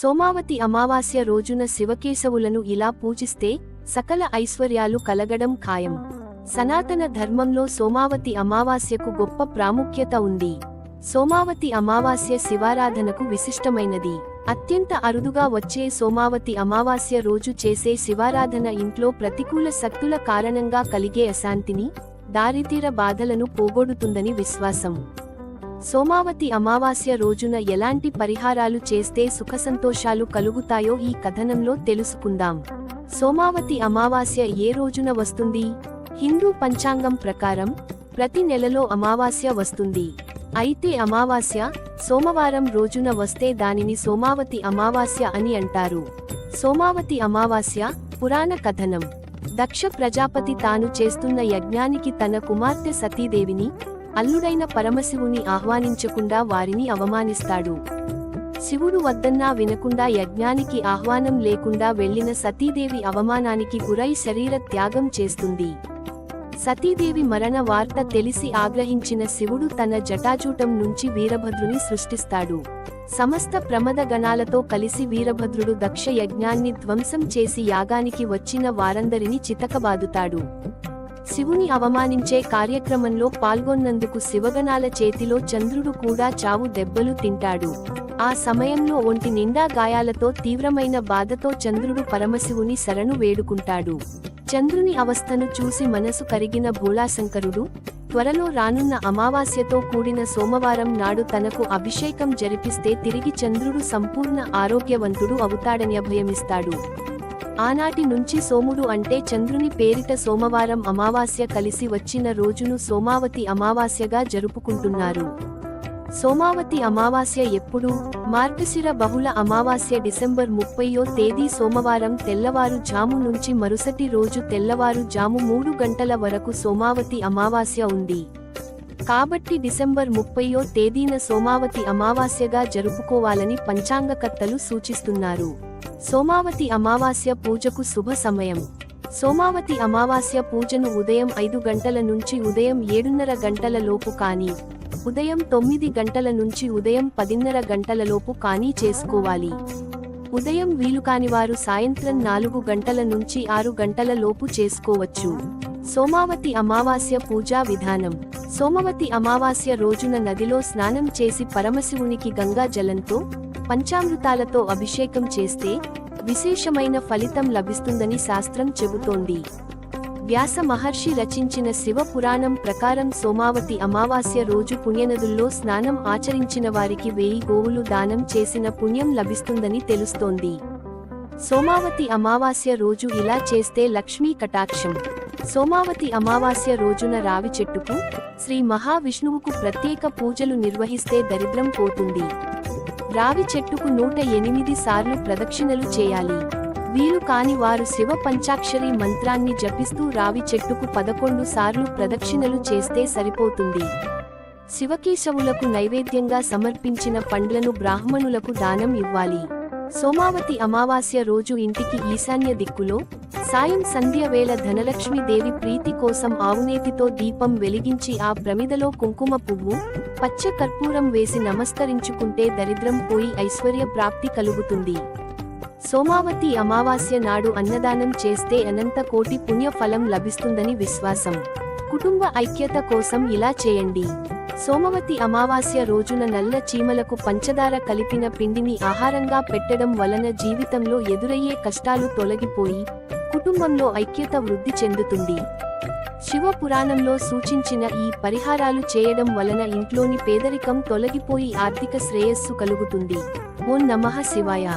సోమావతి అమావాస్య రోజున శివకేశవులను ఇలా పూజిస్తే సకల ఐశ్వర్యాలు కలగడం ఖాయం. సనాతన ధర్మంలో సోమావతి అమావాస్యకు గొప్ప ప్రాముఖ్యత ఉంది. సోమావతి అమావాస్య శివారాధనకు విశిష్టమైనది. అత్యంత అరుదుగా వచ్చే సోమావతి అమావాస్య రోజు చేసే శివారాధన ఇంట్లో ప్రతికూల శక్తుల కారణంగా కలిగే అశాంతిని దారితీర బాధలను పోగొడుతుందని విశ్వాసం. సోమావతి అమావాస్య రోజున ఎలాంటి పరిహారాలు చేస్తే సుఖసంతోషాలు కలుగుతాయో ఈ కథనంలో తెలుసుకుందాం. సోమావతి అమావాస్య ఏ రోజున వస్తుంది? హిందూ పంచాంగం ప్రకారం ప్రతి నెలలో అమావాస్య వస్తుంది. అయితే అమావాస్య సోమవారం రోజున వస్తే దానిని సోమావతి అమావాస్య అని అంటారు. సోమావతి అమావాస్య పురాణ కథనం. దక్ష ప్రజాపతి తాను చేస్తున్న యజ్ఞానికి తన కుమార్తె సతీదేవిని అల్లుడైన పరమశివుని ఆహ్వానించకుండా వారిని అవమానిస్తాడు. శివుడు వద్దన్నా వినకుండా యజ్ఞానికి ఆహ్వానం లేకుండా వెళ్ళిన సతీదేవి అవమానానికి గురై శరీర త్యాగం చేస్తుంది. సతీదేవి మరణ వార్త తెలిసి ఆగ్రహించిన శివుడు తన జటాజూటం నుంచి వీరభద్రుని సృష్టిస్తాడు. సమస్త ప్రమద గణాలతో కలిసి వీరభద్రుడు దక్ష యజ్ఞాన్ని ధ్వంసం చేసి యాగానికి వచ్చిన వారందరినీ చితకబాదుతాడు. శివుని అవమానించే కార్యక్రమంలో పాల్గొన్నందుకు శివగణాల చేతిలో చంద్రుడు కూడా చావు దెబ్బలు తింటాడు. ఆ సమయంలో ఒంటి నిండా గాయాలతో తీవ్రమైన బాధతో చంద్రుడు పరమశివుని శరణు వేడుకుంటాడు. చంద్రుని అవస్థను చూసి మనసు కరిగిన భోళాశంకరుడు త్వరలో రానున్న అమావాస్యతో కూడిన సోమవారం నాడు తనకు అభిషేకం జరిపిస్తే తిరిగి చంద్రుడు సంపూర్ణ ఆరోగ్యవంతుడు అవుతాడని అభయమిస్తాడు. ఆనాటి నుంచి సోముడు అంటే చంద్రుని పేరిట సోమవారం అమావాస్య కలిసి వచ్చిన రోజును సోమావతి అమావాస్యగా జరుపుకుంటున్నారు. సోమావతి అమావాస్య ఎప్పుడు? మార్గశిర బహుళ అమావాస్య డిసెంబర్ ముప్పయో తేదీ సోమవారం తెల్లవారు జాము నుంచి మరుసటి రోజు తెల్లవారు జాము మూడు గంటల వరకు సోమావతి అమావాస్య ఉంది. కాబట్టి డిసెంబర్ ముప్పయో తేదీన సోమావతి అమావాస్యగా జరుపుకోవాలని పంచాంగకర్తలు సూచిస్తున్నారు. సోమావతి అమావాస్య పూజకు శుభ సమయం. సోమావతి అమావాస్య పూజను ఉదయం ఐదు గంటల నుంచి ఉదయం ఏడున్నర గంటల లోపు కానీ ఉదయం తొమ్మిది గంటల నుంచి ఉదయం పదిన్నర గంటల లోపు కానీ చేసుకోవాలి. ఉదయం వీలు వారు సాయంత్రం నాలుగు గంటల నుంచి ఆరు గంటల లోపు చేసుకోవచ్చు. సోమావతి అమావాస్య పూజా విధానం. సోమవతి అమావాస్య రోజున నదిలో స్నానం చేసి పరమశివునికి గంగా జలంతో పంచామృతాలతో అభిషేకం చేస్తే విశేషమైన ఫలితం లభిస్తుందని శాస్త్రం చెబుతోంది. వ్యాస మహర్షి రచించిన శివ పురాణం ప్రకారం సోమావతి అమావాస్య రోజు పుణ్యనదుల్లో స్నానం ఆచరించిన వారికి వేయి గోవులు దానం చేసిన పుణ్యం లభిస్తుందని తెలుస్తోంది. సోమావతి అమావాస్య రోజు ఇలా చేస్తే లక్ష్మీ కటాక్షం. సోమావతి అమావాస్య రోజున రావి చెట్టుకు శ్రీ మహావిష్ణువుకు ప్రత్యేక పూజలు నిర్వహిస్తే దరిద్రం పోతుంది. రావి చెట్టుకు నూట ఎనిమిది సార్లు ప్రదక్షిణలు చేయాలి. వీలు కాని వారు శివ పంచాక్షరి మంత్రాన్ని జపిస్తూ రావి చెట్టుకు పదకొండు సార్లు ప్రదక్షిణలు చేస్తే సరిపోతుంది. శివకేశవులకు నైవేద్యంగా సమర్పించిన పండ్లను బ్రాహ్మణులకు దానం ఇవ్వాలి. సోమావతి అమావాస్య రోజు ఇంటికి ఈశాన్య దిక్కులో సాయం సంధ్య వేళ ధనలక్ష్మి దేవి ప్రీతి కోసం ఆవునేతితో దీపం వెలిగించి ఆ ప్రమిదలో కుంకుమ పువ్వు పచ్చ కర్పూరం వేసి నమస్కరించుకుంటే దరిద్రం పోయి ఐశ్వర్య ప్రాప్తి కలుగుతుంది. సోమావతి అమావాస్య నాడు అన్నదానం చేస్తే అనంత కోటి పుణ్య ఫలం లభిస్తుందని విశ్వాసం. కుటుంబ ఐక్యత కోసం ఇలా చేయండి. సోమవతి అమావాస్య రోజున నల్ల చీమలకు పంచదార కలిపిన పిండిని ఆహారంగా పెట్టడం వలన జీవితంలో ఎదురయ్యే కష్టాలు తొలగిపోయి కుటుంబంలో ఐక్యత వృద్ధి చెందుతుంది. శివ పురాణంలో సూచించిన ఈ పరిహారాలు చేయడం వలన ఇంట్లోని పేదరికం తొలగిపోయి ఆర్థిక శ్రేయస్సు కలుగుతుంది. ఓం నమః శివాయ.